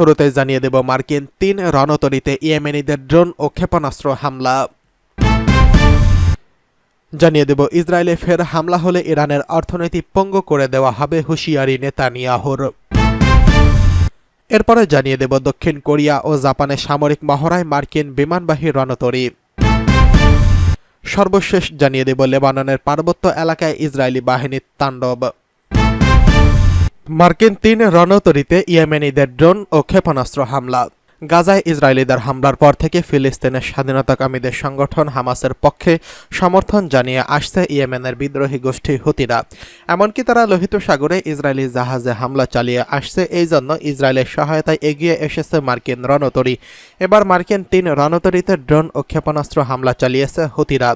শুরুতে জানিয়ে দেব মার্কিন তিন রণতরীতে ইয়েমেনিদের ড্রোন ও ক্ষেপণাস্ত্র হামলা। জানিয়ে দেব, ইসরায়েলে ফের হামলা হলে ইরানের অর্থনীতি পঙ্গ করে দেওয়া হবে হুঁশিয়ারি নেতানিয়াহুর। এরপরে জানিয়ে দেব, দক্ষিণ কোরিয়া ও জাপানের সামরিক মহড়ায় মার্কিন বিমানবাহী রণতরী। সর্বশেষ জানিয়ে দেব, লেবাননের পার্বত্য এলাকায় ইসরায়েলি বাহিনীর তাণ্ডব। মার্কিন তিন রণতরীতে ইয়েমেনিদের ড্রোন ও ক্ষেপণাস্ত্র হামলা। গাজায় ইসরায়েলিদের হামলার পর থেকে ফিলিস্তিনের স্বাধীনতাকামীদের সংগঠন হামাসের পক্ষে সমর্থন জানিয়ে আসছে ইয়েমেনের বিদ্রোহী গোষ্ঠী হুতিরা। এমনকি তারা লোহিত সাগরে ইসরায়েলি জাহাজে হামলা চালিয়ে আসছে, এই জন্য ইসরায়েলের সহায়তায় এগিয়ে এসেছে মার্কিন রণতরী। এবার মার্কিন তিন রণতরীতে ড্রোন ও ক্ষেপণাস্ত্র হামলা চালিয়েছে হুতিরা।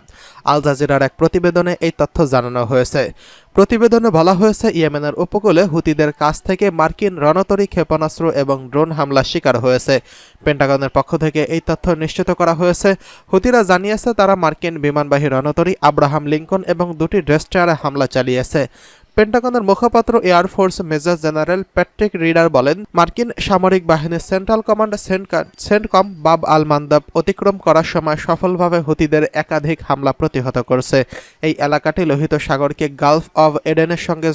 আল জাজিরার এক প্রতিবেদনে এই তথ্য জানানো হয়েছে। প্রতিবেদনে বলা হয়েছে, ইয়েমেনের উপকূলে হুতিদের কাছ থেকে মার্কিন রণতরী ক্ষেপণাস্ত্র এবং ড্রোন হামলা শিকার হয়েছে। পেন্টাগনের পক্ষ থেকে এই তথ্য নিশ্চিত করা হয়েছে। হুতিরা জানিয়েছে, তারা মার্কিন বিমানবাহী রণতরী, আব্রাহাম লিঙ্কন এবং দুটি ড্রেস্টারে হামলা চালিয়েছে। পেন্টাগনের মুখপাত্র air force major general Patrick Ryder বলেন, মার্কিন সামরিক বাহিনীর সেন্ট্রাল কমান্ড সেন্টকম বাব আল মান্দাব অতিক্রম করার সময় সফলভাবে হুতিদের একাধিক হামলা প্রতিহত করছে। এই এলাকাটি লোহিত সাগরকে গালফ অব এডেনের সঙ্গে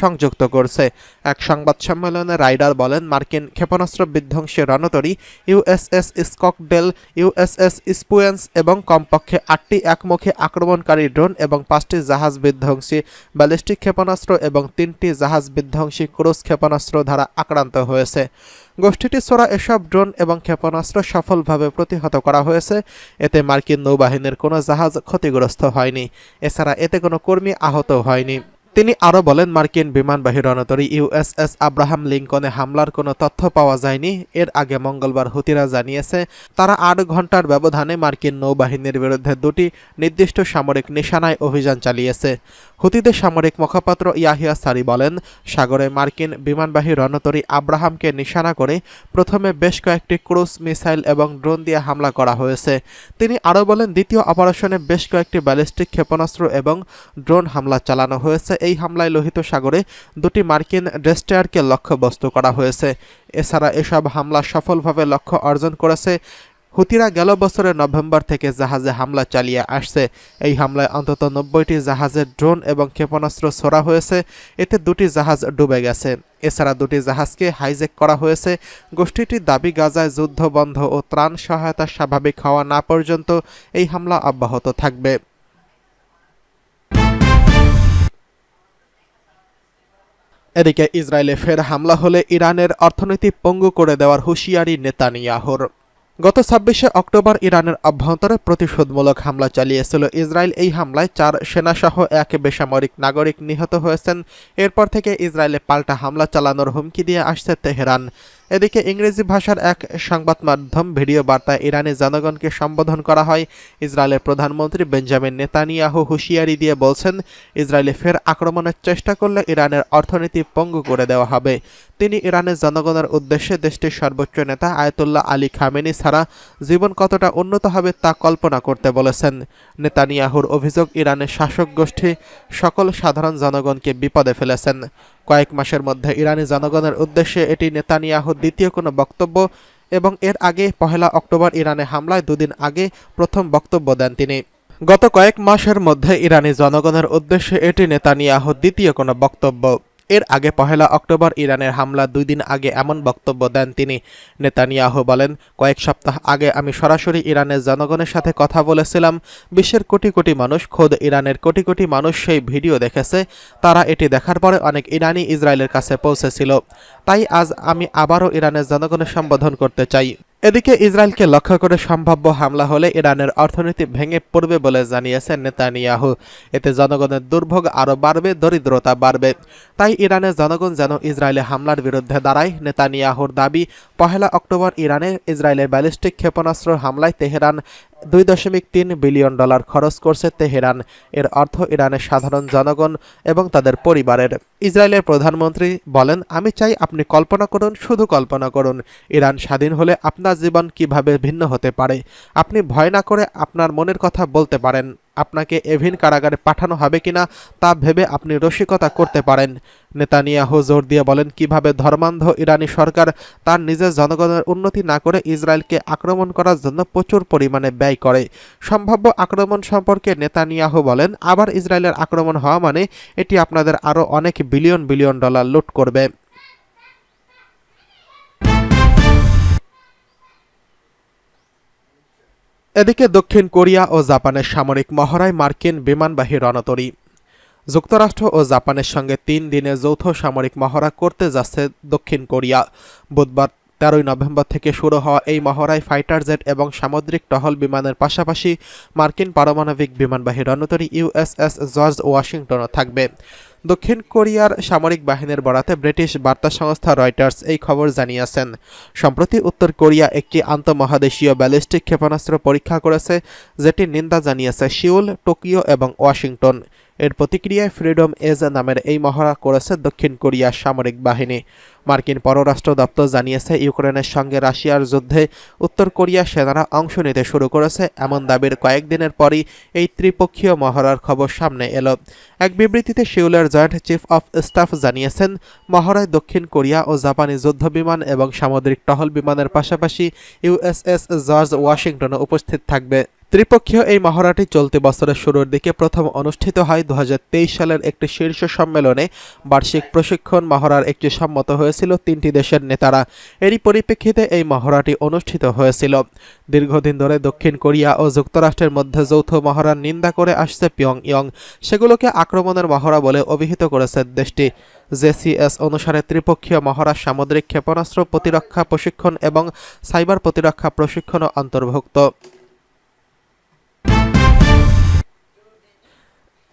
সংযুক্ত করছে। এক সংবাদ সম্মেলনে রাইডার বলেন, মার্কিন ক্ষেপণাস্ত্র বিধ্বংসী রণতরী ইউএসএস স্ককডেল ইউএসএস স্পুয়েন্স এবং কমপক্ষে আটটি একমুখী আক্রমণকারী ড্রোন এবং পাঁচটি জাহাজ বিধ্বংসী। ব্যালিস্টিক ক্ষেপণাস্ত্র এবং তিনটি জাহাজ বিধ্বংসী ক্রুজ ক্ষেপণাস্ত্র দ্বারা আক্রান্ত হয়েছে। গোষ্ঠীটি ছোড়া এসব ড্রোন এবং ক্ষেপণাস্ত্র সফলভাবে প্রতিহত করা হয়েছে। এতে মার্কিন নৌবাহিনীর কোনো জাহাজ ক্ষতিগ্রস্ত হয়নি। এছাড়া এতে কোনো কর্মী আহত হয়নি। তিনি আরও বলেন, মার্কিন বিমানবাহী রণতরী ইউএসএস আব্রাহাম লিঙ্কনে হামলার কোনো তথ্য পাওয়া যায়নি। এর আগে মঙ্গলবার হুতিরা জানিয়েছে, তারা আট ঘণ্টার ব্যবধানে মার্কিন নৌবাহিনীর বিরুদ্ধে দুটি নির্দিষ্ট সামরিক নিশানায় অভিযান চালিয়েছে। হুতিদের সামরিক মুখপাত্র ইয়াহিয়া সারি বলেন, সাগরে মার্কিন বিমানবাহী রণতরী আব্রাহামকে নিশানা করে প্রথমে বেশ কয়েকটি ক্রুজ, মিসাইল এবং ড্রোন দিয়ে হামলা করা হয়েছে। তিনি আরও বলেন, দ্বিতীয় অপারেশনে বেশ কয়েকটি ব্যালিস্টিক ক্ষেপণাস্ত্র এবং ড্রোন হামলা চালানো হয়েছে এই হামলায় লোহিত সাগরে দুটি মার্কিন ডেস্টায়ারকে লক্ষ্যবস্তু করা হয়েছে। এছাড়া এসব হামলা সফলভাবে লক্ষ্য অর্জন করেছে হুতিরা গেল বছরের নভেম্বর থেকে জাহাজে হামলা চালিয়ে আসছে। এই হামলায় অন্তত নব্বইটি জাহাজের ড্রোন এবং ক্ষেপণাস্ত্র ছোড়া হয়েছে। এতে দুটি জাহাজ ডুবে গেছে। এছাড়া দুটি জাহাজকে হাইজেক করা হয়েছে। গোষ্ঠীটির দাবি, গাজায় যুদ্ধ বন্ধ ও ত্রাণ সহায়তা স্বাভাবিক হওয়া না পর্যন্ত এই হামলা অব্যাহত থাকবে। এদিকে ইসরায়েলে ফের হামলা হলে ইরানের অর্থনীতি পঙ্গু করে দেওয়ার হুঁশিয়ারি নেতানিয়াহুর। গত ছাব্বিশে অক্টোবর ইরানের অভ্যন্তরে প্রতিশোধমূলক হামলা চালিয়েছিল। ইসরায়েল এই হামলায় চার সেনাসহ এক বেসামরিক নাগরিক নিহত হয়েছেন। এরপর থেকে ইসরায়েলে পাল্টা হামলা চালানোর হুমকি দিয়ে আসছে তেহরান। এদিকে ইংরেজি ভাষার এক সংবাদ মাধ্যম ভিডিও বার্তায় ইরানি জনগণকে সম্বোধন করা হয়। ইসরায়েলের প্রধানমন্ত্রী বেঞ্জামিন নেতানিয়াহু হুঁশিয়ারি দিয়ে বলছেন, ইসরায়েলে ফের আক্রমণের চেষ্টা করলে ইরানের অর্থনীতি পঙ্গু করে দেওয়া হবে। তিনি ইরানের জনগণের উদ্দেশ্যে দেশটির সর্বোচ্চ নেতা আয়তুল্লাহ আলী খামেনি ছাড়া জীবন কতটা উন্নত হবে তা কল্পনা করতে বলেছেন। নেতানিয়াহুর অভিযোগ, ইরানের শাসক গোষ্ঠী সকল সাধারণ জনগণকে বিপদে ফেলেছেন। কয়েক মাসের মধ্যে ইরানি জনগণের উদ্দেশ্যে এটি নেতানিয়াহুর দ্বিতীয় কোনো বক্তব্য এবং এর আগে পহেলা অক্টোবর ইরানে হামলায় দুদিন আগে প্রথম বক্তব্য দেন তিনি। গত কয়েক মাসের মধ্যে ইরানি জনগণের উদ্দেশ্যে এটি নেতানিয়াহুর দ্বিতীয় কোনো বক্তব্য। এর আগে পহেলা অক্টোবর ইরানের হামলা দুই দিন আগে এমন বক্তব্য দেন তিনি। নেতানিয়াহু বলেন, কয়েক সপ্তাহ আগে আমি সরাসরি ইরানের জনগণের সাথে কথা বলেছিলাম। বিশ্বের কোটি কোটি মানুষ, খোদ ইরানের কোটি কোটি মানুষ সেই ভিডিও দেখেছে। তারা এটি দেখার পরে অনেক ইরানি ইসরায়েলের কাছে পৌঁছেছিল। তাই আজ আমি আবারও ইরানের জনগণের সম্বোধন করতে চাই। এদিকে ইসরায়েলকে লক্ষ্য করে সম্ভাব্য হামলা হলে ইরানের অর্থনীতি ভেঙে পড়বে বলে জানিয়েছেন নেতানিয়াহু। এতে জনগণের দুর্ভোগ আরও বাড়বে, দরিদ্রতা বাড়বে। তাই ইরানের জনগণ যেন ইসরায়েলে হামলার বিরুদ্ধে দাঁড়ায়, নেতানিয়াহুর দাবি, পহেলা অক্টোবর ইরানে ইসরায়েলের ব্যালিস্টিক ক্ষেপণাস্ত্র হামলায় তেহরান দুই দশমিক তিন বিলিয়ন ডলার খরচ করছে তেহরান। এর অর্থ ইরানের সাধারণ জনগণ এবং তাদের পরিবারের। ইসরায়েলের প্রধানমন্ত্রী বলেন, আমি চাই আপনি কল্পনা করুন, শুধু কল্পনা করুন, ইরান স্বাধীন হলে আপনার জীবন কীভাবে ভিন্ন হতে পারে। আপনি ভয় না করে আপনার মনের কথা বলতে পারেন। আপনাকে এভিন কারাগারে পাঠানো হবে কিনা তা ভেবে আপনি রসিকতা করতে পারেন। নেতানিয়াহু জোর দিয়ে বলেন, কীভাবে ধর্মান্ধ ইরানি সরকার তার নিজের জনগণের উন্নতি না করে ইসরায়েলকে আক্রমণ করার জন্য প্রচুর পরিমাণে ব্যয় করে? সম্ভাব্য আক্রমণ সম্পর্কে নেতানিয়াহু বলেন, আবার ইসরায়েলের আক্রমণ হওয়া মানে এটি আপনাদের আরও অনেক বিলিয়ন বিলিয়ন ডলার লুট করবে। এদিকে দক্ষিণ কোরিয়া ও জাপানের সামরিক মহড়ায় মার্কিন বিমানবাহী রণতরী। যুক্তরাষ্ট্র ও জাপানের সঙ্গে তিন দিনে যৌথ সামরিক মহড়া করতে যাচ্ছে দক্ষিণ কোরিয়া। বুধবার তেরোই নভেম্বর থেকে শুরু হওয়া এই মহড়ায় ফাইটার জেট এবং সামুদ্রিক টহল বিমানের পাশাপাশি মার্কিন পারমাণবিক বিমানবাহী রণতরী ইউএসএস জর্জ ওয়াশিংটনও থাকবে। দক্ষিণ কোরিয়ার সামরিক বাহিনীর বরাতে ব্রিটিশ বার্তা সংস্থা রয়টার্স এই খবর জানিয়েছেন। সম্প্রতি উত্তর কোরিয়া একটি আন্তঃমহাদেশীয় ব্যালিস্টিক ক্ষেপণাস্ত্র পরীক্ষা করেছে, যেটি নিন্দা জানিয়েছে সিউল, টোকিও এবং ওয়াশিংটন। এর প্রতিক্রিয়ায় ফ্রিডম এজ নামের এই মহড়া করেছে দক্ষিণ কোরিয়ার সামরিক বাহিনী। মার্কিন পররাষ্ট্র দপ্তর জানিয়েছে, ইউক্রেনের সঙ্গে রাশিয়ার যুদ্ধে উত্তর কোরিয়ার সেনারা অংশ নিতে শুরু করেছে। এমন দাবির কয়েকদিনের পরই এই ত্রিপক্ষীয় মহড়ার খবর সামনে এলো। এক বিবৃতিতে শিউলের জয়েন্ট চিফ অফ স্টাফ জানিয়েছেন, মহড়ায় দক্ষিণ কোরিয়া ও জাপানি যুদ্ধ বিমান এবং সামুদ্রিক টহল বিমানের পাশাপাশি ইউএসএস জর্জ ওয়াশিংটনও উপস্থিত থাকবে। ত্রিপক্ষীয় এই মহড়াটি চলতি বছরের শুরুর দিকে প্রথম অনুষ্ঠিত হয় দু হাজার তেইশ সালের একটি শীর্ষ সম্মেলনে। বার্ষিক প্রশিক্ষণ মহড়ার একটি সম্মত হয়েছিল তিনটি দেশের নেতারা। এরই পরিপ্রেক্ষিতে এই মহড়াটি অনুষ্ঠিত হয়েছিল। দীর্ঘদিন ধরে দক্ষিণ কোরিয়া ও যুক্তরাষ্ট্রের মধ্যে যৌথ মহড়ার নিন্দা করে আসছে পিয়ং ইয়ং সেগুলোকে আক্রমণের মহড়া বলে অভিহিত করেছে দেশটি। জেসিএস অনুসারে ত্রিপক্ষীয় মহড়া সামুদ্রিক ক্ষেপণাস্ত্র প্রতিরক্ষা প্রশিক্ষণ এবং সাইবার প্রতিরক্ষা প্রশিক্ষণও অন্তর্ভুক্ত।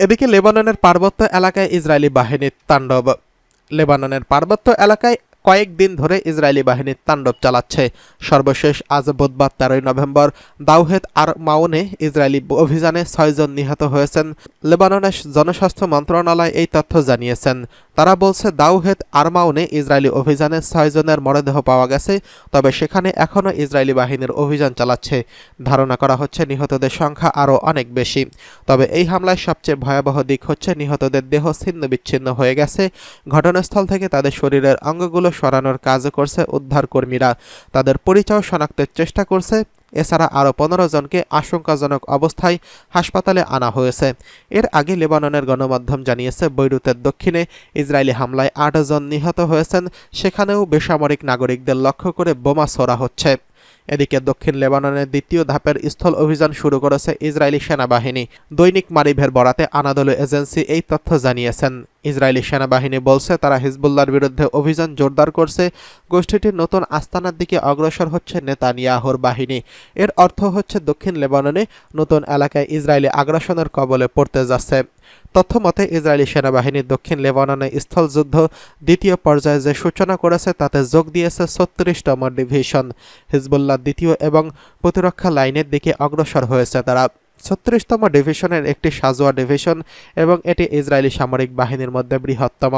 এদিকে লেবাননের পার্বত্য এলাকায় ইসরায়েলি বাহিনীর তাণ্ডব। লেবাননের পার্বত্য এলাকায় কয়েকদিন ধরে ইসরায়েলি বাহিনী তাণ্ডব চালাচ্ছে। সর্বশেষ আজ বুধবার তেরোই নভেম্বর দাউহেদ আর মাউনে ইসরায়েলি অভিযানে ছয়জন নিহত হয়েছেন। লেবাননের জনস্বাস্থ্য মন্ত্রণালয় এই তথ্য জানিয়েছেন। তারা বলছে দাউহেদ আরমাউনে ইসরায়েলি অভিযানে ছয়জনের মরদেহ পাওয়া গেছে, তবে সেখানে এখনও ইসরায়েলি বাহিনীর অভিযান চালাচ্ছে। ধারণা করা হচ্ছে, নিহতদের সংখ্যা আরও অনেক বেশি। তবে এই হামলায় সবচেয়ে ভয়াবহ দিক হচ্ছে, নিহতদের দেহ ছিন্ন বিচ্ছিন্ন হয়ে গেছে। ঘটনাস্থল থেকে তাদের শরীরের অঙ্গগুলো সরানোর কাজ করছে উদ্ধারকর্মীরা। তাদের পরিচয় শনাক্তের চেষ্টা করছে। এছাড়া আরও পনেরো জনকে আশঙ্কাজনক অবস্থায় হাসপাতালে আনা হয়েছে। এর আগে লেবাননের গণমাধ্যম জানিয়েছে, বৈরুতের দক্ষিণে ইসরায়েলি হামলায় আট জন নিহত হয়েছেন। সেখানেও বেসামরিক নাগরিকদের লক্ষ্য করে বোমা ছোড়া হচ্ছে। এদিকে দক্ষিণ লেবাননের দ্বিতীয় ধাপের স্থল অভিযান শুরু করেছে ইসরায়েলি সেনাবাহিনী। দৈনিক মারিভের বরাতে আনাদলু এজেন্সি এই তথ্য জানিয়েছেন। ইসরায়েলি সেনাবাহিনী বলছে, তারা হিজবুল্লার বিরুদ্ধে অভিযান জোরদার করছে। গোষ্ঠীটির নতুন আস্তানার দিকে অগ্রসর হচ্ছে নেতানিয়াহুর বাহিনী। এর অর্থ হচ্ছে দক্ষিণ লেবাননে নতুন এলাকায় ইসরায়েলি আগ্রাসনের কবলে পড়তে যাচ্ছে। তথ্য মতে, ইসরায়েলি সেনাবাহিনী দক্ষিণ লেবাননে স্থলযুদ্ধ দ্বিতীয় পর্যায়ে যে সূচনা করেছে, তাতে যোগ দিয়েছে ছত্রিশতম ডিভিশন। হিজবুল্লাহ দ্বিতীয় এবং প্রতিরক্ষা লাইনের দিকে অগ্রসর হয়েছে তারা। ছত্রিশতম ডিভিশনের একটি সাজোয়া ডিভিশন এবং এটি ইসরায়েলি সামরিক বাহিনীর মধ্যে বৃহত্তম।